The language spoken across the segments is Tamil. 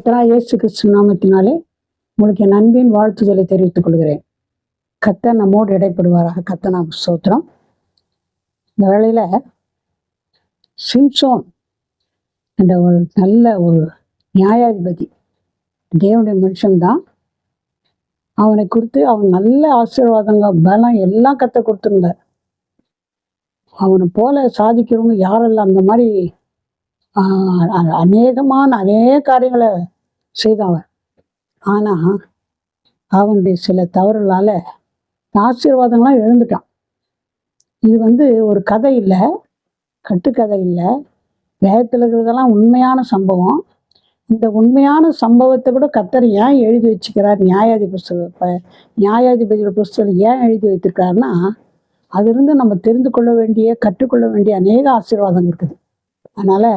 கத்தரா இயேசு கிறிஸ்து நாமத்தினாலே உங்களுக்கு என் அன்பின் வாழ்த்துதலை தெரிவித்துக் கொள்கிறேன். கத்த நம்மோடு இடைப்படுவாராக. கத்த நாம் சோத்திரம் இந்த வேளையில் சிம்சோன் என்ற ஒரு நல்ல ஒரு நியாயாதிபதி தேவனுடைய மனுஷன்தான் அவனை குறித்து அவன் நல்ல ஆசீர்வாதங்கள் பலம் எல்லாம் கத்த கொடுத்துருந்தார். அவனை போல சாதிக்கிறவங்க யாரெல்லாம் அந்த மாதிரி ஆஹ், அநேகமான அநேக காரியங்களை செய்தவன் ஆனால் அவனுடைய சில தவறுகளால் ஆசீர்வாதங்களாம் இழந்துட்டான் இது வந்து ஒரு கதை இல்லை கட்டுக்கதை இல்லை. வேகத்தில் இருக்கிறதெல்லாம் உண்மையான சம்பவம். இந்த உண்மையான சம்பவத்தை கூட கத்தர் ஏன் எழுதி வச்சுக்கிறார்? நியாயாதி புஸ்தகம் நியாயாதிபதியோட புஸ்தகம் ஏன் எழுதி வைத்திருக்காருன்னா அதிலிருந்து நம்ம தெரிந்து கொள்ள வேண்டிய கற்றுக்கொள்ள வேண்டிய அநேக ஆசீர்வாதம் இருக்குது. அதனால்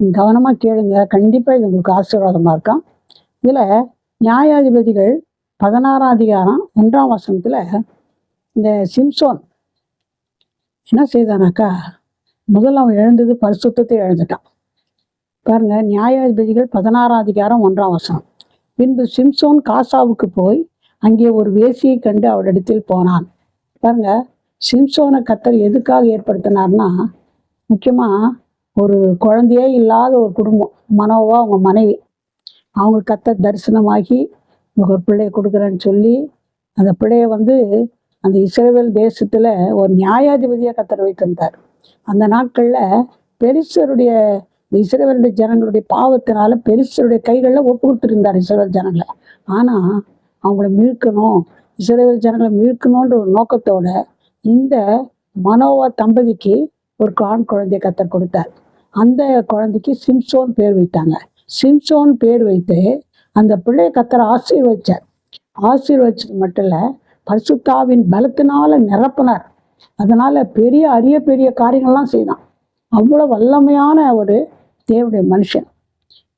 நீங்கள் கவனமாக கேளுங்க. கண்டிப்பாக இது உங்களுக்கு ஆசீர்வாதமாக இருக்கும். இதில் நியாயாதிபதிகள் பதினாறாம் அதிகாரம் ஒன்றாம் வசனத்தில் இந்த சிம்சோன் என்ன செய்தானாக்கா முதல்ல அவன் எழுந்தது பரிசுத்தத்தை இழந்துட்டான் பாருங்க நியாயாதிபதிகள் பதினாறாம் அதிகாரம் ஒன்றாம் வசனம். பின்பு சிம்சோன் காசாவுக்கு போய் அங்கே ஒரு வேசியை கண்டு அவளிடத்தில் போனான். பாருங்க சிம்சோனை கத்தர் எதுக்காக ஏற்படுத்தினார்னா முக்கியமாக ஒரு குழந்தையே இல்லாத ஒரு குடும்பம் மனோவா அவங்க மனைவி அவங்க கத்த தரிசனமாகி ஒரு பிள்ளையை கொடுக்குறேன்னு சொல்லி அந்த பிள்ளையை வந்து அந்த இஸ்ரேல் தேசத்தில் ஒரு நியாயாதிபதியாக கத்தர் வைத்திருந்தார் அந்த நாட்களில் பெரிசருடைய இஸ்ரேவருடைய ஜனங்களுடைய பாவத்தினால பெரிசருடைய கைகளில் ஒப்பு கொடுத்துருந்தார் இஸ்ரேல் ஜனங்களை. ஆனால் அவங்கள மீட்கணும் இஸ்ரேல் ஜனங்களை மீட்கணுன்ற ஒரு நோக்கத்தோட இந்த மனோவா தம்பதிக்கு ஒரு ஆண் குழந்தைய கத்தர் கொடுத்தார். அந்த குழந்தைக்கு சிம்சோன் பேர் வைத்தாங்க. சிம்சோன் பேர் வைத்து அந்த பிள்ளைய கத்தரை ஆசீர்வச்சார் ஆசீர்வச்சது மட்டும் இல்லை பரிசுத்தாவின் பலத்தினால நிரப்பினார். அதனால பெரிய அரிய பெரிய காரியங்கள்லாம் செய்தான். அவ்வளோ வல்லமையான ஒரு தேவடைய மனுஷன்.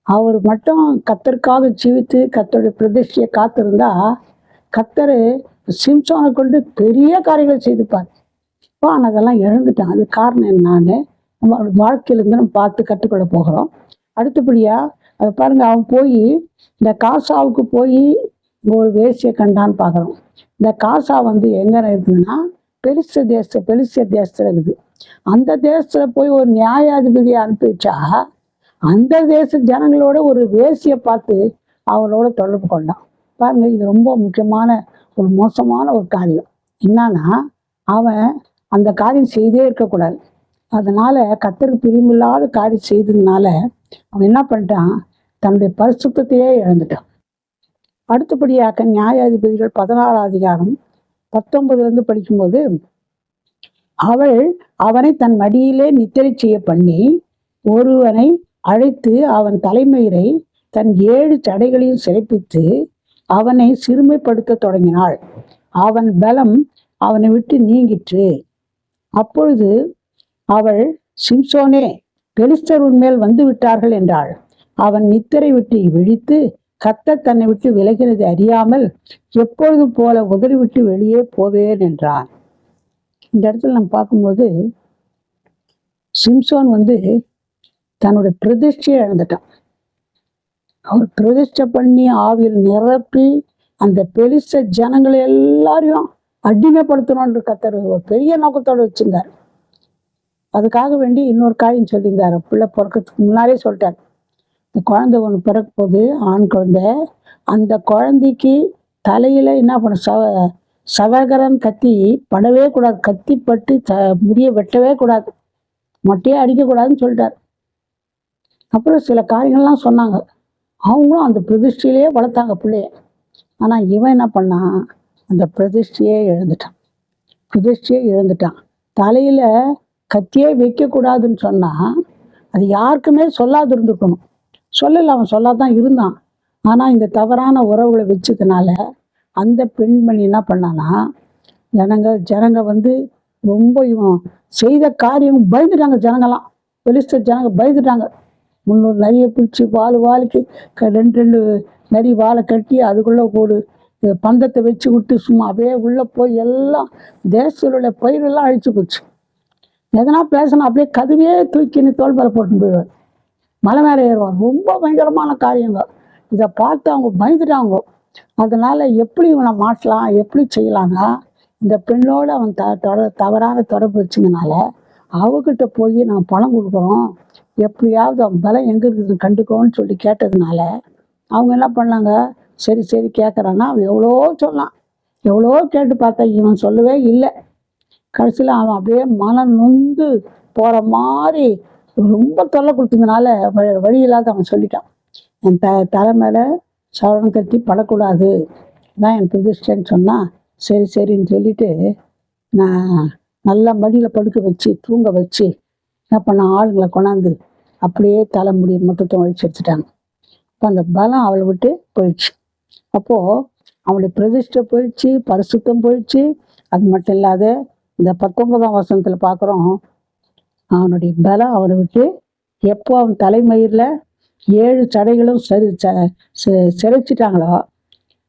அவர் மட்டும் கத்தருக்காக ஜீவித்து கத்தருடைய பிரதிஷ்டையை காத்திருந்தா கத்தர் சிம்சோனை கொண்டு பெரிய காரியங்களை செய்துப்பார். இப்போ ஆனால் அதெல்லாம் இழந்துட்டான். அது காரணம் என்னான்னு நம்ம வாழ்க்கையிலேருந்து நம்ம பார்த்து கற்றுக்கொள்ள போகிறோம். அடுத்தபடியாக அதை பாருங்க அவன் போய் இந்த காசாவுக்கு போய் ஒரு வேசியை கண்டான்னு பார்க்குறோம் இந்த காசா வந்து எங்கே இருக்குதுன்னா பெருச தேச பெருச தேசத்தில் இருக்குது. அந்த தேசத்தில் போய் ஒரு நியாயாதிபதியை அனுப்பி வச்சா அந்த தேச ஜனங்களோட ஒரு வேசியை பார்த்து அவளோட தொடர்பு கொண்டான். பாருங்க இது ரொம்ப முக்கியமான ஒரு மோசமான ஒரு காரியம். என்னன்னா அவன் அந்த காரியம் செய்தே இருக்கக்கூடாது. அதனால கத்தருக்கு பிரியமில்லாத காரியம் செய்ததுனால அவன் என்ன பண்ணிட்டான்? தன்னுடைய பரிசுத்தையே இழந்துட்டான். அடுத்தபடியாக நியாயாதிபதிகள் பதினாறாம் அதிகாரம் பத்தொன்பதுலேருந்து படிக்கும்போது அவள் அவனை தன் மடியிலே நித்திரை செய்ய பண்ணி ஒருவனை அழைத்து அவன் தலைமயிரை தன் ஏழு சடைகளையும் சிறைப்பித்து அவனை சிறுமைப்படுத்த தொடங்கினாள். அவன் பலம் அவனை விட்டு நீங்கிற்று. அப்பொழுது அவள் சிம்சோனே பெலிஸ்டர் உன்மேல் வந்து விட்டார்கள் என்றாள். அவன் நித்திரை விட்டு விழித்து கத்த தன்னை விட்டு விலகினது அறியாமல் எப்பொழுதும் போல உதறி விட்டு வெளியே போவேன் என்றான். இந்த இடத்துல நம்ம பார்க்கும்போது சிம்சோன் வந்து தன்னோட பிரதிஷ்டையை இழந்துட்டான். அவர் பிரதிஷ்டை பண்ணி ஆவியில் நிரப்பி அந்த பெலிச ஜனங்களை எல்லாரையும் அடிமைப்படுத்தணுன்ற கத்தர் ஒரு பெரிய நோக்கத்தோடு வச்சிருந்தார். அதுக்காக வேண்டி இன்னொரு காரியம் சொல்லியிருந்தார். பிள்ளை பிறக்கிறதுக்கு முன்னாலே சொல்லிட்டார். இந்த குழந்தை ஒன்று பிறக்க போது ஆண் குழந்தை. அந்த குழந்தைக்கு தலையில் என்ன பண்ண சவ சவகரன் கத்தி படவே கூடாது. கத்தி பட்டு த முடிய வெட்டவே கூடாது. மொட்டையே அடிக்கக்கூடாதுன்னு சொல்லிட்டார். அப்புறம் சில காரியங்கள்லாம் சொன்னாங்க. அவங்களும் அந்த பிரதிஷ்டையிலேயே வளர்த்தாங்க பிள்ளைய. ஆனால் இவன் என்ன பண்ணான் அந்த பிரதிஷ்டையே இழந்துட்டான். பிரதிஷ்டையே இழந்துட்டான். தலையில் கத்தியே வைக்கக்கூடாதுன்னு சொன்னால் அது யாருக்குமே சொல்லாது இருந்துக்கணும் சொல்லலை அவன் சொல்லாதான் இருந்தான். ஆனால் இந்த தவறான உறவுகளை வச்சதுனால அந்த பெண்மணி என்ன பண்ணானா ஜனங்க ஜனங்க வந்து ரொம்ப இவன் செய்த காரியம் பயந்துட்டாங்க ஜனங்கள்லாம் பெலிஸ்த ஜனங்க பயந்துட்டாங்க. முந்நூறு நரியை பிடிச்சி வால் வாலுக்கு க- ரெண்டு ரெண்டு நரி வாழை கட்டி அதுக்குள்ளே ஒரு பந்தத்தை வச்சு விட்டு சும்மா அப்படியே உள்ளே போய் எல்லாம் தேசத்தில் உள்ள பயிரெல்லாம் அழிச்சு போச்சு. எதனா பேசினா அப்படியே கதவியே தூக்கின்னு தோல் போட்டுன்னு போயிடுவார் மலை மேலே ஏறுவார் ரொம்ப பயங்கரமான காரியங்க. இதை பார்த்து அவங்க பயந்துட்டாங்க. அதனால் எப்படி இவனை மாட்டலாம் எப்படி செய்யலான்னா இந்த பெண்ணோடு அவன் த தொட தவறான தொடர்பு வச்சதுனால அவகிட்ட போய் நான் பணம் கொடுக்குறோம். எப்படியாவது அவன் பலம் எங்கே இருக்குதுன்னு கண்டுக்கோன்னு சொல்லி கேட்டதுனால அவங்க என்ன பண்ணாங்க? சரி சரி கேட்குறான்னா அவன் எவ்வளோ சொன்னான். எவ்வளோ கேட்டு பார்த்தா இவன் சொல்லவே இல்லை. கடைசியில் அவன் அப்படியே மனம் நொந்து போகிற மாதிரி ரொம்ப தொல்லை கொடுத்ததுனால வழி வழி இல்லாத அவன் சொல்லிட்டான். என் த தலை மேலே சவரம் கட்டி படக்கூடாது. தான் என் பிரதிஷ்டைன்னு சொன்னான் சரி சரின்னு சொல்லிட்டு நான் நல்லா மடியில் படுக்க வச்சு தூங்க வச்சு என்ன பண்ண ஆளுங்களை கொண்டாந்து அப்படியே தலைமுடி மொத்தத்தை ஒழிச்சு எடுத்துட்டாங்க. அப்போ அந்த பலம் அவளை விட்டு போயிடுச்சு. அப்போது அவனுடைய பிரதிஷ்டை போயிடுச்சு பரிசுத்தம் போயிடுச்சு. அது மட்டும் இல்லாத இந்த பத்தொன்பதாம் வசனத்தில் பார்க்குறோம் அவனுடைய பலம் அவனை விட்டு எப்போ அவன் தலைமயிரில் ஏழு சடைகளும் சரி ச- செ-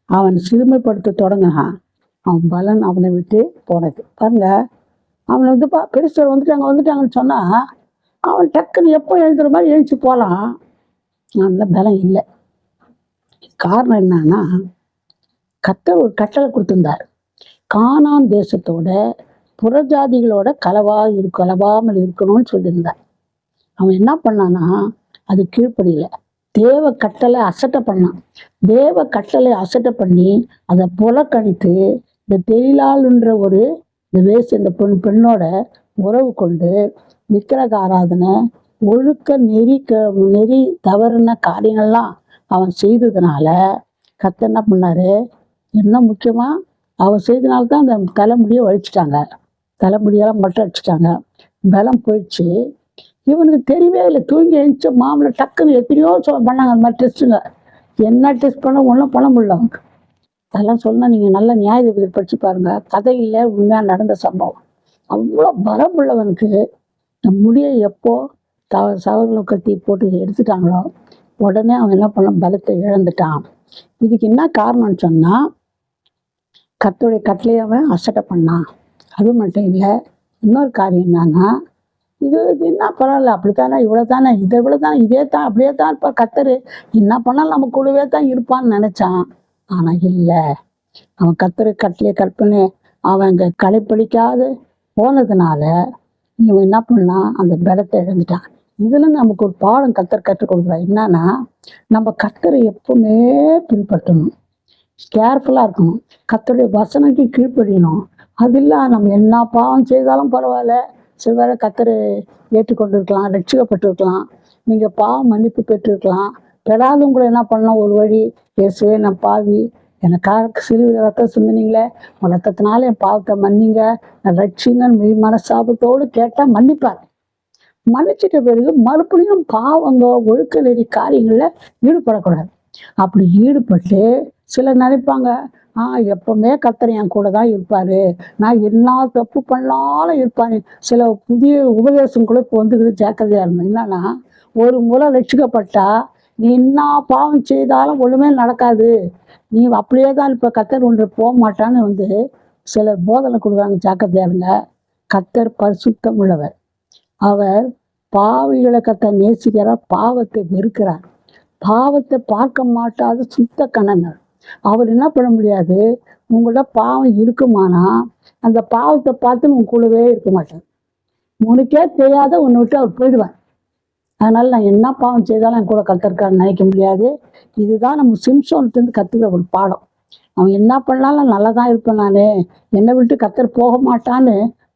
அவன் சிறுமைப்படுத்த தொடங்கினான். அவன் பலன் அவனை விட்டு போனது. பாருங்க அவனை வந்து பா பெருசர் வந்துட்டாங்க வந்துட்டாங்கன்னு சொன்னால் அவன் டக்குன்னு எப்போ எழுதுகிற மாதிரி எழுச்சி போகலாம் அவனில் பலம் இல்லை. காரணம் என்னன்னா கர்த்தர் ஒரு கட்டளை கொடுத்துருந்தார். காணான் தேசத்தோட புறஜாதிகளோட கலவா இரு கலவாமல் இருக்கணும்னு சொல்லியிருந்தார். அவன் என்ன பண்ணான்னா அது கீழ்ப்படியில். தேவ கட்டளை அசட்டை பண்ணான். தேவ கட்டளை அசட்டை பண்ணி அதை புலக்கணித்து இந்த தெளிலாளுன்ற ஒரு இந்த வேசு இந்த பெண் பெண்ணோட உறவு கொண்டு விக்கிரக ஆராதனை ஒழுக்க நெறி க நெறி தவறுன காரியங்கள்லாம் அவன் செய்ததுனால கத்த என்ன பண்ணார்? என்ன முக்கியமாக அவன் செய்தனால்தான் அந்த தலைமுடியை வழிச்சிட்டாங்க தலைமுடியெல்லாம் மொட்டை அடிச்சிட்டாங்க. பலம் போயிடுச்சு. இவனுக்கு தெரியவே இல்லை. தூங்கி எழுந்துச்சு மாமலை டக்குன்னு எத்தனையோ சொ- பண்ணாங்க. அந்த மாதிரி டெஸ்ட்டுங்க என்ன டெஸ்ட் பண்ண ஒன்றும் பண்ண முடியல. அவங்க அதெல்லாம் சொன்னால் நீங்கள் நல்ல நியாயத்தை படித்து பாருங்கள் கதையில் உண்மையாக நடந்த சம்பவம். அவ்வளோ பலம் உள்ளவனுக்கு முடியை எப்போ த சவர்களை கத்தி போட்டு எடுத்துட்டாங்களோ உடனே அவன் என்ன பண்ண பலத்தை இழந்துட்டான். இதுக்கு என்ன காரணம்னு சொன்னால் கத்தோடைய கட்டளையை அவன் அசட்டை பண்ணான். அது மட்டும் இல்லை இன்னொரு காரியம் என்னன்னா இது இது என்ன பரவாயில்ல அப்படித்தானே இவ்வளோ தானே இதை விட தானே இதே தான் அப்படியே தான் இருப்பா கத்தரு. என்ன பண்ணாலும் நம்ம கூடவே தான் இருப்பான்னு நினச்சான். ஆனால் இல்லை அவன் கத்தரு கட்டிலே கற்பனை அவன் அங்கே களைப்பளிக்காது போனதுனால இவன் என்ன பண்ணான் அந்த பலத்தை இழந்துட்டான். இதில் நமக்கு ஒரு பாடம் கத்தர் கற்றுக் கொடுக்குறான் என்னன்னா நம்ம கத்தரை எப்பவுமே பின்பற்றணும். கேர்ஃபுல்லாக இருக்கணும். கத்தருடைய வசனத்தை கீழ்ப்படியணும். அது இல்லை நம்ம என்ன பாவம் செய்தாலும் பரவாயில்ல. சில வேளை கத்தரை ஏற்றுக்கொண்டு இருக்கலாம் ரட்சிக்கப்பட்டிருக்கலாம். நீங்கள் பாவம் மன்னிப்பு பெற்றிருக்கலாம். பெறாதவங்களை என்ன பண்ணலாம்? ஒரு வழி இயேசுவே நான் பாவி. எனக்காக சிறு ரத்தம் சிந்தினீங்களே. உன் ரத்தத்தினால என் பாவத்தை மன்னிங்க. நான் ரட்சிங்கன்னு மெய் மனசாபத்தோடு கேட்டால் மன்னிப்பார். மன்னிச்சிட்ட பிறகு மறுபடியும் பாவங்க ஒழுக்க நெறி காரியங்களில் ஈடுபடக்கூடாது. அப்படி ஈடுபட்டு சிலர் நினைப்பாங்க ஆ எப்பவுமே கத்தர் என் கூட தான் இருப்பாரு. நான் எல்லா தப்பு பண்ணாலும் இருப்பாரு. சில புதிய உபதேசம் கூட இப்போ வந்துக்குது ஜாக்கிரதையா இருந்தேன் என்னன்னா ஒரு முறை ரட்சிக்கப்பட்டா நீ என்ன பாவம் செய்தாலும் ஒன்றுமே நடக்காது. நீ அப்படியே தான் இப்போ கத்தர் ஒன்று போக மாட்டான்னு வந்து சிலர் போதனை கொடுக்குறாங்க. ஜாக்கிரதையா இருங்க. கத்தர் பரிசுத்தம் உள்ளவர். அவர் பாவிகளை கத்தர் நேசிக்கிறார். பாவத்தை வெறுக்கிறார். பாவத்தை பார்க்க மாட்டாத சுத்த கணனர் அவர் என்ன பண்ண முடியாது? உங்கள்ட்ட பாவம் இருக்குமானா? அந்த பாவத்தை பார்த்து உங்க கூடவே இருக்க மாட்டார் உனக்கே தெரியாத உன்னை விட்டு அவர் போயிடுவார். அதனால நான் என்ன பாவம் செய்தாலும் என் கூட கத்திருக்கான்னு நினைக்க முடியாது. இதுதான் நம்ம சிம்சோன்ட்டு கற்றுக்கிற ஒரு பாடம். அவன் என்ன பண்ணாலும் நல்லா தான் இருப்பேன் நான். என்னை விட்டு கத்தர் போக மாட்டான்னு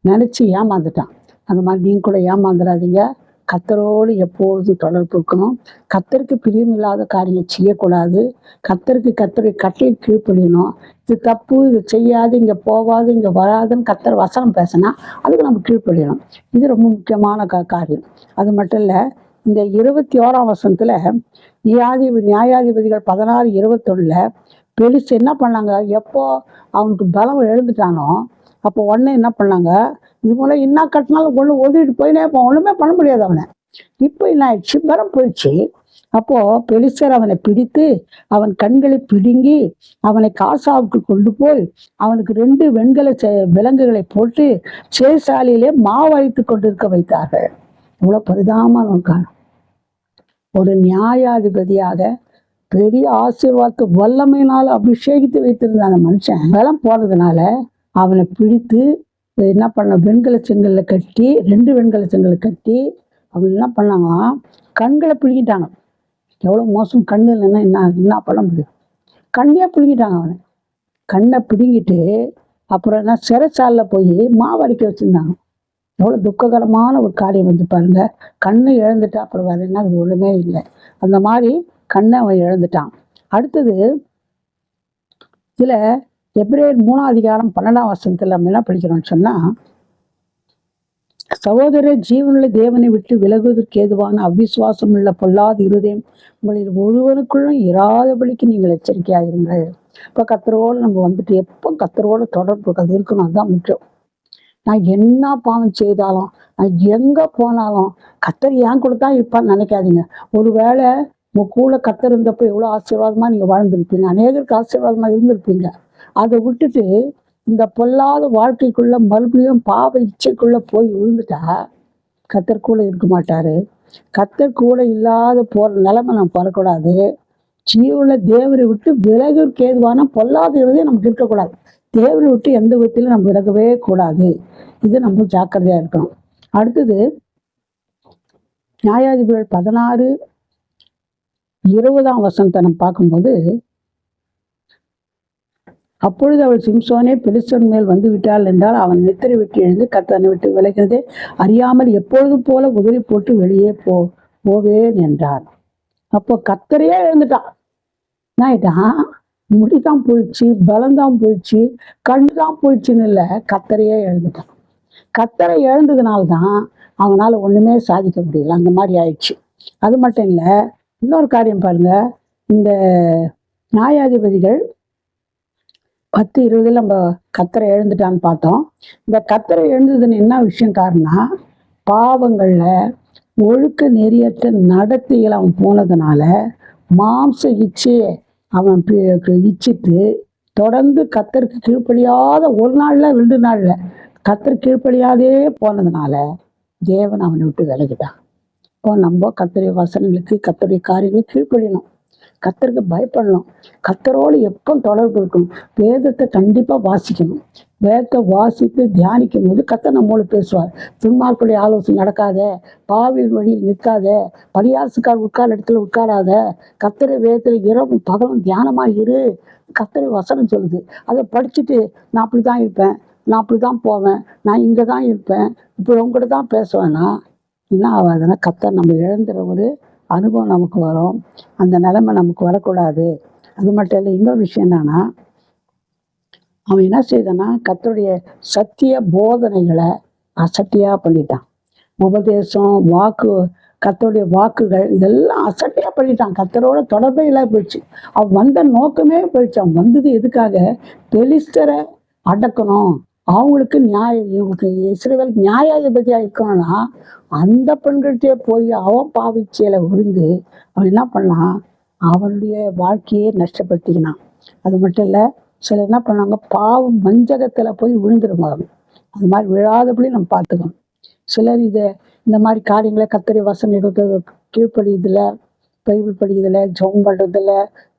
நினச்சி ஏமாந்துட்டான். அந்த மாதிரி நீங்கள் கூட ஏமாந்துடாதீங்க கத்தரோடு எப்பொழுதும் தொடர்பு இருக்கணும் கத்தருக்கு பிரியமில்லாத காரியம் செய்யக்கூடாது. கத்தருக்கு கத்தரை கட்டளை கீழ்ப்படியணும். இது தப்பு இது செய்யாது இங்கே போகாது இங்கே வராதுன்னு கத்தர் வசனம் பேசினா அதுக்கு நம்ம கீழ்ப்படியணும். இது ரொம்ப முக்கியமான கா காரியம். அது மட்டும் இல்லை இந்த இருபத்தி ஓராம் வசனத்தில் நியாதி நியாயாதிபதிகள் பதினாறு இருபத்தொன்னில் பெருசு என்ன பண்ணாங்க? எப்போ அவனுக்கு பலம் எழுந்துட்டானோ அப்போ உடனே என்ன பண்ணாங்க? இது போல என்ன கட்டினாலும் ஒன்று ஒதுக்கிட்டு போயினே இப்போ ஒன்றுமே பண்ண முடியாது அவனை. இப்போ என்ன ஆயிடுச்சு? மரம் போயிடுச்சு. அப்போ பெலிஸ்டர் அவனை பிடித்து அவன் கண்களை பிடுங்கி அவனை காசாவுக்கு கொண்டு போய் அவனுக்கு ரெண்டு வெண்கல செ- விலங்குகளை போட்டு சேசாலையிலே மாவழித்து கொண்டிருக்க வைத்தார்கள். இவ்வளோ பரிதாபமான ஒரு ஒரு நியாயாதிபதியாக பெரிய ஆசீர்வாதத்தை வல்லமையினால் அபிஷேகித்து வைத்திருந்த அந்த மனுஷன். பலம் போனதுனால அவனை பிடித்து என்ன பண்ண வெண்கல செங்கல்ல கட்டி ரெண்டு வெண்கல செங்கலை கட்டி அவங்க என்ன பண்ணாங்களாம் கண்களை பிடிங்கிட்டாங்க. எவ்வளோ மோசம் கண்ணு இல்லைன்னா என்ன என்ன பண்ண முடியும்? கண்ணே பிடுங்கிட்டாங்க அவனை. கண்ணை பிடுங்கிட்டு அப்புறம் என்ன சிறைச்சாலில் போய் மாவடிக்க வச்சுருந்தாங்க. எவ்வளோ துக்ககரமான ஒரு காரியம் வந்து பாருங்க. கண்ணை இழந்துட்டா அப்புறம் வேறு என்ன அது ஒன்றுமே இல்லை. அந்த மாதிரி கண்ணை அவன் இழந்துட்டான். அடுத்தது இதில் எப்ரேர் மூணாம் அதிகாரம் பன்னெண்டாம் வருஷத்தில் நம்ம என்ன படிக்கிறோம்னு சொன்னால் சகோதர ஜீவனுள்ள தேவனை விட்டு விலகுவதற்கு ஏதுவான அவிசுவாசம் உள்ள பொல்லாத இருதயம் உங்களில் ஒருவனுக்குள்ளும் இராதபடிக்கு நீங்கள் எச்சரிக்கையாக இருங்கள் இப்போ கத்தரோடு நம்ம வந்துட்டு எப்போ கத்தரோட தொடர்பு அது இருக்கணும் அதுதான் முக்கியம். நான் என்ன பாவம் செய்தாலும் நான் எங்கே போனாலும் கத்தர் ஏன் கொடுத்தா இருப்பான்னு நினைக்காதீங்க. ஒருவேளை உங்கள் கூட கத்தர் இருந்தப்போ எவ்வளோ ஆசீர்வாதமாக நீங்கள் வாழ்ந்துருப்பீங்க அநேகருக்கு ஆசீர்வாதமாக இருந்திருப்பீங்க. அதை விட்டுட்டு இந்த பொல்லாத வாழ்க்கைக்குள்ளே மறுபடியும் பாவ இச்சைக்குள்ளே போய் விழுந்துட்டா கத்தர் கூட இருக்க மாட்டார். கத்தர் கூட இல்லாத போகிற நிலைமை நம்ம வரக்கூடாது. ஜீவுள்ள தேவரை விட்டு விலகிற்கு ஏதுவான பொல்லாத நமக்கு இருக்கக்கூடாது. தேவரை விட்டு எந்த விதத்திலும் நம்ம விலகவே கூடாது. இது நம்ம ஜாக்கிரதையாக இருக்கணும். அடுத்தது நியாயாதிபதிகள் பதினாறு இருபதாம் வசனத்தை நம்ம பார்க்கும்போது அப்பொழுது அவள் சிம்சோனே பெலிஸ்தன் மேல் வந்து விட்டாள் என்றால் அவன் நித்திரை விட்டு எழுந்து கத்தனை விட்டு விலகிறதே. அறியாமல் எப்பொழுதும் போல உதறி போட்டு வெளியே போ போவேன் என்றார் அப்போ கத்தரையே எழுந்துட்டான். என்ன ஆயிட்டான் முடிதான் போயிடுச்சு பலந்தான் போயிடுச்சு கண்ணு தான் போயிடுச்சுன்னு இல்லை கத்தரையே எழுந்துட்டான். கத்தரை எழுந்ததுனால தான் அவனால் ஒன்றுமே சாதிக்க முடியல. அந்த மாதிரி ஆயிடுச்சு. அது மட்டும் இல்லை இன்னொரு காரியம் பாருங்க. இந்த நியாயாதிபதிகள் பத்து இருபதுல நம்ம கத்தரை எழுந்துட்டான்னு பார்த்தோம். இந்த கத்தரை எழுந்ததுன்னு என்ன விஷயம் காரணம் பாவங்களில் ஒழுக்க நெறியற்ற நடத்தையில் அவன் போனதுனால மாம்ச இச்சையை அவன் பி- இச்சித்து தொடர்ந்து கத்தருக்கு கீழ்ப்படியாத ஒரு நாளில் ரெண்டு நாளில் கத்தர் கீழ்ப்படியாதே போனதுனால தேவன் அவனை விட்டு விலகிட்டான். இப்போ நம்ம கத்தருடைய வசனங்களுக்கு கத்தருடைய காரியங்களுக்கு கீழ்ப்படியணும். கத்தருக்கு பயப்படணும் கத்தரோடு எப்போ தொடர்பு இருக்கணும் வேதத்தை கண்டிப்பாக வாசிக்கணும். வேதத்தை வாசித்து தியானிக்கும் போது கத்தர் நம்மோடு பேசுவார். துன்மார்க்குடைய ஆலோசனை நடக்காத பாவியின் வழியில் நிற்காத பரியாசுக்கார் உட்கார இடத்துல உட்காராத கத்தரை வேதத்தில் இரவும் பகலும் தியானமாக இரு. கத்தரை வசனம் சொல்லுது. அதை படிச்சுட்டு நான் அப்படி தான் இருப்பேன். நான் அப்படி தான் போவேன். நான் இங்கே தான் இருப்பேன். இப்போ உங்கள்கிட்ட தான் பேசுவேன்னா என்ன ஆகாதுன்னா கத்தர் நம்ம இழந்துற ஒரு அனுபவம் நமக்கு வரும். அந்த நிலைமை நமக்கு வரக்கூடாது. அது மட்டும் இல்லை இன்னொரு விஷயம் என்னன்னா அவன் என்ன செய்தான்னா கத்தருடைய சத்திய போதனைகளை அசட்டியாக பண்ணிட்டான். உபதேசம் வாக்கு கத்தருடைய வாக்குகள் இதெல்லாம் அசட்டையாக பண்ணிட்டான். கத்தரோட தொடர்பே இல்லாம போயிடுச்சு. அவன் வந்த நோக்கமே போயிடுச்சு. அவன் வந்தது எதுக்காக? பெலிஸ்டரை அடக்கணும். அவங்களுக்கு நியாய இவங்களுக்கு இஸ்ரேல் நியாயாதிபதியாக இருக்கணும்னா அந்த பெண்கள்கிட்டயே போய் அவன் பாவிச்சையில் விழுந்து அவன் என்ன பண்ணான்? அவனுடைய வாழ்க்கையே நஷ்டப்படுத்திக்கினான். அது மட்டும் இல்லை சிலர் என்ன பண்ணாங்க பாவம் மஞ்சகத்தில் போய் விழுந்துருவாங்க. அது மாதிரி விழாதபடி நம்ம பார்த்துக்கணும். சிலர் இதை இந்த மாதிரி காரியங்களை கத்தரி வசனம் எடுத்து கீழ்ப்படியதில் பைபிள் படிக்கிறதுல ஜோம் பண்ணுறதில்ல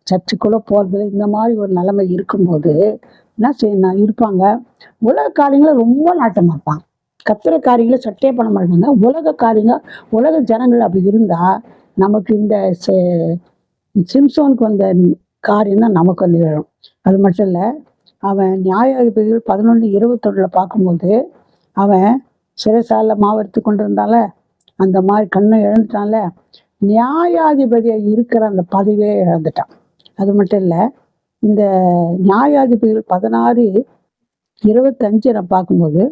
சர்ச்சுக்குள்ளே போகிறதுல இந்த மாதிரி ஒரு நிலைமை இருக்கும்போது என்ன செய்யணும் இருப்பாங்க? உலக காரியங்களை ரொம்ப நாட்டமாக இருப்பாங்க கத்துற காரியங்களை சட்டையே பண்ண மாட்டாங்க. உலக காரியங்கள் உலக ஜனங்கள் அப்படி இருந்தால் நமக்கு இந்த செ- சிம்சோனுக்கு வந்த காரியம் தான் நமக்கு வந்து அது மட்டும் இல்லை அவன் நியாயாதிபதிகள் பதினொன்று இருபத்தொன்னில் பார்க்கும்போது அவன் சிறைசாலில் மாவெடுத்து கொண்டு இருந்தால அந்த மாதிரி கண்ணை இழந்துட்டான்ல நியாயாதிபதியாக இருக்கிற அந்த பதவியே இழந்துட்டான். அது மட்டும் இல்லை இந்த நியாயாதிபதிகள் பதினாறு இருபத்தஞ்சு நான் பார்க்கும்போது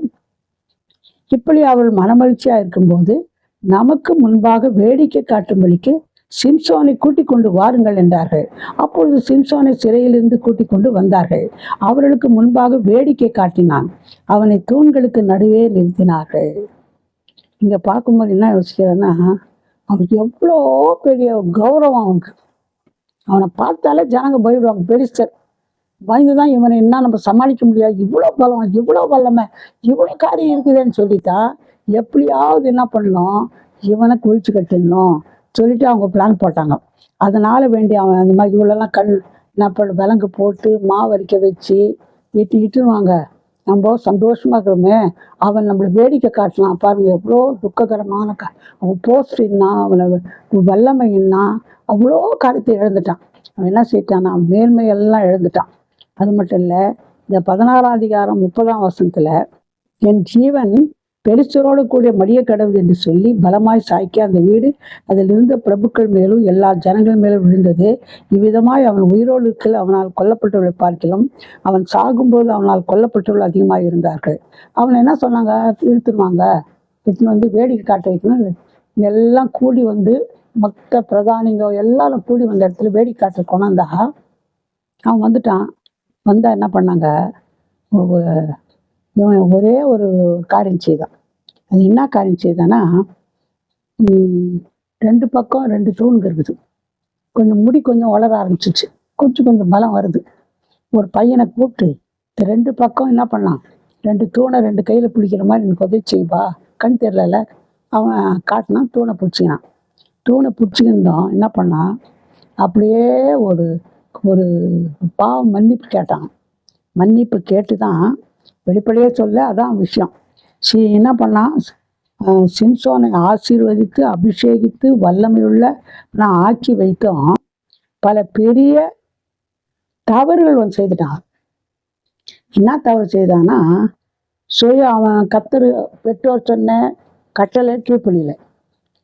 இப்படி அவள் மனமகிழ்ச்சியாக இருக்கும்போது நமக்கு முன்பாக வேடிக்கை காட்டும்படிக்கு சிம்சோனை கூட்டிக் கொண்டு வாருங்கள் என்றார்கள். அப்பொழுது சிம்சோனை சிறையிலிருந்து கூட்டிக் கொண்டு வந்தார்கள். அவர்களுக்கு முன்பாக வேடிக்கை காட்டினான். அவனை தூண்களுக்கு நடுவே நிறுத்தினார்கள். இங்க பார்க்கும்போது என்ன யோசிக்கிறேன்னா அவனுக்கு எவ்வளோ பெரிய கௌரவம் அவனுக்கு. அவனை பார்த்தாலே ஜனங்க பயப்படுவாங்க. பெரிஸ்டர் பயந்து தான் இவனை என்ன நம்ம சமாளிக்க முடியாது. இவ்வளோ பலம் இவ்வளோ வல்லமை இவ்வளோ காரியம் இருக்குதுன்னு சொல்லிட்டா எப்படியாவது என்ன பண்ணணும் இவனை குளிச்சு கட்டிடணும். சொல்லிட்டு அவங்க பிளான் போட்டாங்க. அதனால வேண்டி அவன் அந்த மாதிரி இவ்வளோலாம் கண் என்ன பண்ண விலங்கு போட்டு மாவரிக்க வச்சு இட்டு இட்டுருவாங்க. நம்ம சந்தோஷமாக இருக்கிறோமே அவன் நம்மளை வேடிக்கை காட்டலாம் பாருங்கள் எவ்வளோ துக்ககரமான க அவன் போஸ்டின்னா அவனை வல்லமைன்னா அவ்வளோ காரியத்தை இழந்துட்டான். அவன் என்ன செய்யிட்டான்னா மேன்மையெல்லாம் இழந்துட்டான். அது மட்டும் இல்லை இந்த பதினாறாம் அதிகாரம் முப்பதாம் வசனத்தில் என் ஜீவன் பெருசரோடு கூடிய மடிய கடவுள் என்று சொல்லி பலமாய் சாய்க்க அந்த வீடு அதில் இருந்த பிரபுக்கள் மேலும் எல்லா ஜனங்கள் மேலும் விழுந்தது. இவ்விதமாய் அவன் உயிரோடு இருக்கில் அவனால் கொல்லப்பட்டவர்களை பார்க்கலாம் அவன் சாகும்போது அவனால் கொல்லப்பட்டவர்கள் அதிகமாக இருந்தார்கள். அவன் என்ன சொன்னாங்க? இழுத்துருவாங்க. இட்டுன்னு வந்து வேடிக்கை காட்ட வைக்கணும். எல்லாம் கூடி வந்து மொத்த பிரதானிங்க எல்லாரும் கூடி வந்த இடத்துல வேடிக்கை காட்ட கொண்டாந்தா அவன் வந்துட்டான். வந்தா என்ன பண்ணாங்க? இவன் ஒரே ஒரு காரியம் செய்தான் அது என்ன காரியம் செய்தானா ரெண்டு பக்கம் ரெண்டு தூணுங்க இருக்குது. கொஞ்சம் முடி கொஞ்சம் வளர ஆரம்பிச்சிச்சு கொஞ்சம் கொஞ்சம் பலம் வருது. ஒரு பையனை கூப்பிட்டு ரெண்டு பக்கம் என்ன பண்ணான் ரெண்டு தூணை ரெண்டு கையில் பிடிக்கிற மாதிரி எனக்கு உதவி செய்வா கண் தெரிலல அவன் காட்டினான் தூணை பிடிச்சிக்கினான் தூணை பிடிச்சிக்கிருந்தோம் என்ன பண்ணான் அப்படியே ஒரு ஒரு பாவம் மன்னிப்பு கேட்டான். மன்னிப்பு கேட்டு தான் வெளிப்படையே சொல்ல அதான் விஷயம். ஸ்ரீ என்ன பண்ணான் சிம்சோனை ஆசீர்வதித்து அபிஷேகித்து வல்லமையுள்ள நான் ஆக்கி வைத்தோம். பல பெரிய தவறுகள் வந்து செய்துட்டான். என்ன தவறு செய்தானா சுய அவன் கத்தர் பெற்றோர் சொன்ன கட்டளை கீழ்ப்படியில.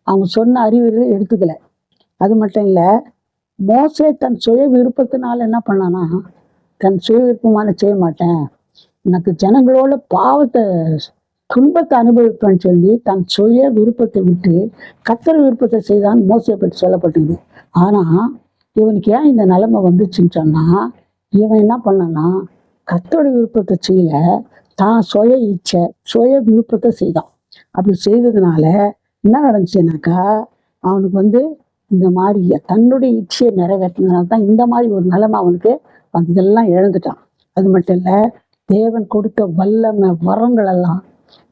அவங்க சொன்ன அறிவுரை எடுத்துக்கல. அது மட்டும் இல்லை மோசே தன் சுய விருப்பத்தினால என்ன பண்ணானா தன் சுய விருப்பமான செய்ய மாட்டேன். எனக்கு ஜனங்களோட பாவத்தை துன்பத்தை அனுபவிப்பேன்னு சொல்லி தன் சுய விருப்பத்தை விட்டு கத்தர் விருப்பத்தை செய்தான் மோசையை பற்றி சொல்லப்பட்டது ஆனால் இவனுக்கு ஏன் இந்த நிலைமை வந்துச்சுன்னு சொன்னால் இவன் என்ன பண்ணான்னா கத்தோட விருப்பத்தை செய்யல தான் சுய இச்சை சுய விருப்பத்தை செய்தான். அப்படி செய்ததுனால என்ன நடந்துச்சுனாக்கா அவனுக்கு வந்து இந்த மாதிரி தன்னுடைய இச்சையை நிறைவேற்றினதுனால தான் இந்த மாதிரி ஒரு நிலைமை அவனுக்கு வந்து இதெல்லாம் இழந்துட்டான். அது மட்டும் இல்லை தேவன் கொடுத்த வல்லமை வரங்கள் எல்லாம்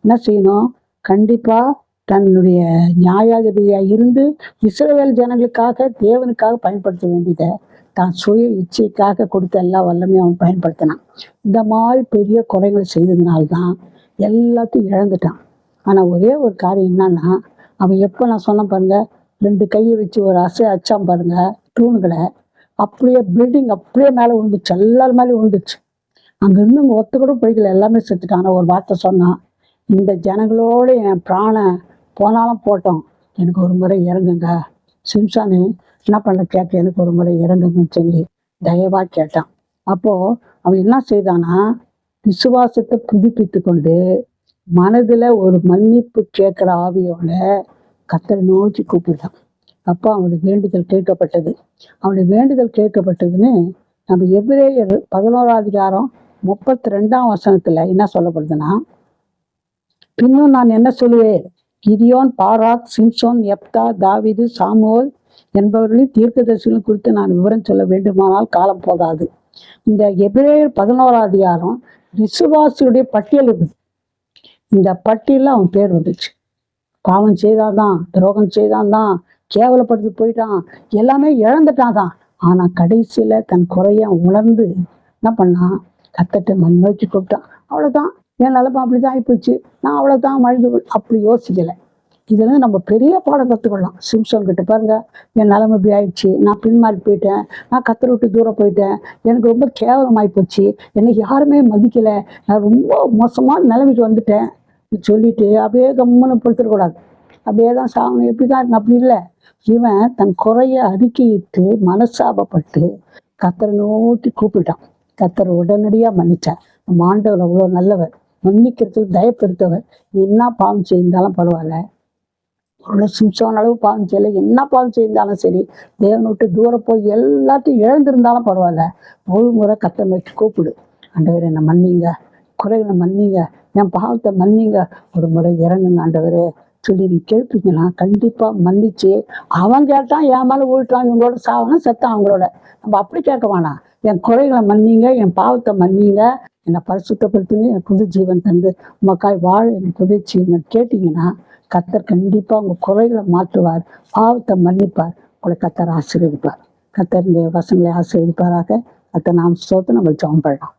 என்ன செய்யணும்? கண்டிப்பாக தன்னுடைய நியாயாதிபதியாக இருந்து இஸ்ரேல் ஜனங்களுக்காக தேவனுக்காக பயன்படுத்த வேண்டியதை தான் சுய இச்சைக்காக கொடுத்த எல்லா வல்லமையும் அவன் பயன்படுத்தினான். இந்த மாதிரி பெரிய குறைகள் செய்ததுனால்தான் எல்லாத்தையும் இழந்துட்டான். ஆனால் ஒரே ஒரு காரியம் என்னன்னா அவன் எப்போ நான் சொன்ன பாருங்க ரெண்டு கையை வச்சு ஒரு அசை அச்சான் பாருங்க தூணுகளை அப்படியே பில்டிங் அப்படியே மேலே விழுந்துச்சு எல்லாரும் மேலே விழுந்துச்சு அங்கேருந்து அவங்க ஒத்து கூட பிடிக்கல எல்லாமே செத்துட்டான் ஒரு வார்த்தை சொன்னான் இந்த ஜனங்களோடு என் பிராணம் போனாலும் போட்டோம். எனக்கு ஒரு முறை இறங்குங்க. சிம்சானு என்ன பண்ண கேட்க எனக்கு ஒரு முறை இறங்குங்கன்னு சொல்லி தயவாக கேட்டான். அப்போது அவன் என்ன செய்தானா விசுவாசத்தை புதுப்பித்து கொண்டு மனதில் ஒரு மன்னிப்பு கேட்குற ஆவியோட கத்தரை நோக்கி கூப்பிட்டான் அப்போ அவனுடைய வேண்டுதல் கேட்கப்பட்டது. அவனுடைய வேண்டுதல் கேட்கப்பட்டதுன்னு நம்ம எப்படியே பதினோராம் அதிகாரம் முப்பத்தி ரெண்டாம் வசனத்தில் என்ன சொல்லப்படுதுன்னா பின்னும் நான் என்ன சொல்லுவேன்? கிரியோன் பாராக் சிம்சோன் எப்தா தாவிது சாமுவல் என்பவர்களின் தீர்க்கதரிசிகள் குறித்து நான் விவரம் சொல்ல வேண்டுமானால் காலம் போதாது. இந்த எபிரேயர் பதினோராம் அதிகாரம் விசுவாசியுடைய பட்டியல் இருக்குது இந்த பட்டியலில் அவன் பேர் வந்துச்சு. பாவம் செய்தாதான் துரோகம் செய்தாதான் கேவலப்படுத்தி போயிட்டான் எல்லாமே இழந்துட்டான் தான் ஆனால் கடைசியில் தன் குறைய உணர்ந்து என்ன பண்ணான்? கத்தட்ட மண் நோக்கி கூப்பிட்டான் அவ்வளோதான் என் நிலப்பம் அப்படி தான் ஆகிப்போச்சு நான் அவ்வளோதான் மழுது அப்படி யோசிக்கலை. இதுலேருந்து நம்ம பெரிய பாடம் கற்றுக்கொள்ளலாம் சிம்சன் கிட்ட பாருங்க. என் நிலைமை இப்படி ஆயிடுச்சு. நான் பின்மாறி போயிட்டேன். நான் கத்தரை விட்டு தூரம் போயிட்டேன். எனக்கு ரொம்ப கேவலமாகி போச்சு என்னை யாருமே மதிக்கலை. நான் ரொம்ப மோசமான நிலைமைக்கு வந்துட்டேன். சொல்லிட்டு அப்படியே கம்முன்னு பொறுத்துடக்கூடாது அப்படியே தான் சாகணும். எப்படி தான் இருக்கணும்? அப்படி இல்லை. இவன் தன் குறைய அறிக்கையிட்டு மனசாபப்பட்டு கத்தரை நோக்கி கூப்பிட்டான். கத்தர் உடனடியாக மன்னிச்சார். நம்ம ஆண்டவர் அவ்வளோ நல்லவர். மன்னிக்கிறதுக்கு தயப்படுத்தவர். நீ என்ன பாவம் செய்தாலும் பரவாயில்ல. ஒரு சிம்சோன் அளவு பாவம் செய்யல. என்ன பாவம் செய்தாலும் சரி தேவனை விட்டு தூரம் போய் எல்லாத்தையும் இழந்திருந்தாலும் பரவாயில்ல. ஒரு முறை கத்தை வச்சு கூப்பிடு. ஆண்டவர் என்னை மன்னிங்க. குறைகளை மன்னிங்க. என் பாவத்தை மன்னிங்க. ஒரு முறை இறங்குங்க ஆண்டவரே. சொல்லி நீ கேட்பீங்கன்னா கண்டிப்பாக மன்னிச்சு. அவன் கேட்டான் என் மேலே ஊழிட்டான் இவங்களோட சாவனா செத்தான் அவங்களோட. நம்ம அப்படி கேட்க வேணாம். என் குறைகளை மன்னிங்க என் பாவத்தை மன்னிங்க. என்னை பரிசுத்தப்படுத்துங்க எனக்கு புது ஜீவன் தந்து உமக்காய் வாழ எனக்கு புது ஜீவன் கேட்டிங்கன்னா கத்தர் கண்டிப்பாக உங்கள் குறைகளை மாற்றுவார் பாவத்தை மன்னிப்பார். உங்களை கத்தர் ஆசீர்வதிப்பார். கத்தர் இந்த வசங்களை ஆசீர்வதிப்பாராக. கத்தர் நாம் சோத்து நம்ம ஜெபம் பண்ணலாம்.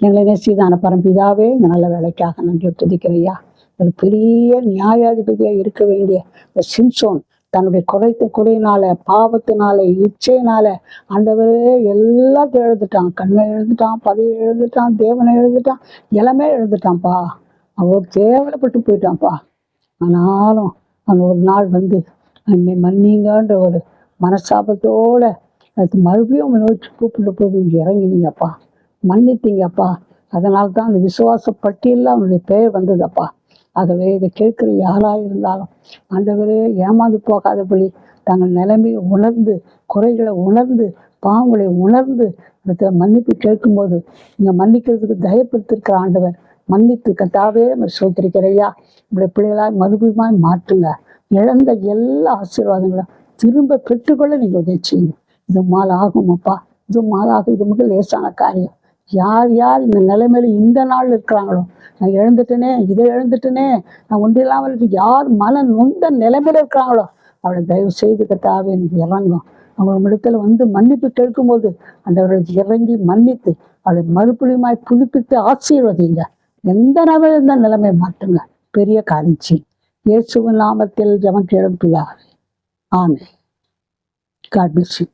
எங்களை நேசிதான பரம்பிதாவே இந்த நல்ல வேலைக்காக நன்றி துதிக்கிறையா ஒரு பெரிய நியாயாதிபதியாக இருக்க வேண்டிய இந்த சிம்சோன் தன்னுடைய குறைத்த குறையினால பாவத்தினால இச்சையினால ஆண்டவரே எல்லாத்தையும் எழுதிட்டான். கண்ணை எழுதிட்டான் பதவி எழுதிட்டான் தேவனை எழுதிட்டான் எல்லாமே எழுதிட்டான்ப்பா. அவன் கேவலப்பட்டு போயிட்டான்ப்பா. ஆனாலும் அவன் ஒரு நாள் வந்து என்னை மன்னிங்கன்ற ஒரு மனசாபத்தோட அது மறுபடியும் அவனை நோக்கி கூப்பிட்டு போது இறங்கினீங்கப்பா. மன்னித்தீங்கப்பா. அதனால தான் அந்த விசுவாச பட்டியலில் அவனுடைய பெயர் வந்ததப்பா. ஆகவே இதை கேட்குற யாராக இருந்தாலும் ஆண்டவரே ஏமாந்து போகாதபடி தங்கள் நிலைமையை உணர்ந்து குறைகளை உணர்ந்து பாவங்களை உணர்ந்து இடத்துல மன்னிப்பு கேட்கும்போது இங்கே மன்னிக்கிறதுக்கு தயப்படுத்திருக்கிற ஆண்டவர் மன்னித்து கத்தாவே சோத்திருக்கிறையா இப்படி பிள்ளைகளாய் மறுபடியுமாய் மாற்றுங்க. இழந்த எல்லா ஆசீர்வாதங்களும் திரும்ப பெற்றுக்கொள்ள நீங்கள் உதவி செய்யுங்க. இது மால் இது மாலாகும் இது மிக லேசான காரியம். யார் யார் இந்த நிலைமையில இந்த நாள் இருக்கிறாங்களோ? நான் இழந்துட்டேனே இதை எழுந்துட்டேனே. நான் ஒன்று இல்லாமல் யார் மன நொந்த நிலைமையில இருக்கிறாங்களோ? அவளை தயவு செய்து கத்தாவே எனக்கு இறங்கும். அவங்களிடத்துல வந்து மன்னிப்பு கேட்கும்போது அந்தவர்களுக்கு இறங்கி மன்னித்து அவளை மறுபடியுமாய் புதுப்பித்து ஆசீர்வதிங்க. எந்த நபர் இருந்த நிலைமை மாட்டுங்க பெரிய காரிச்சி இயேசுவின் நாமத்தில் ஜெபம் பிள்ளாவே ஆமே காட் பிளஸ் யூ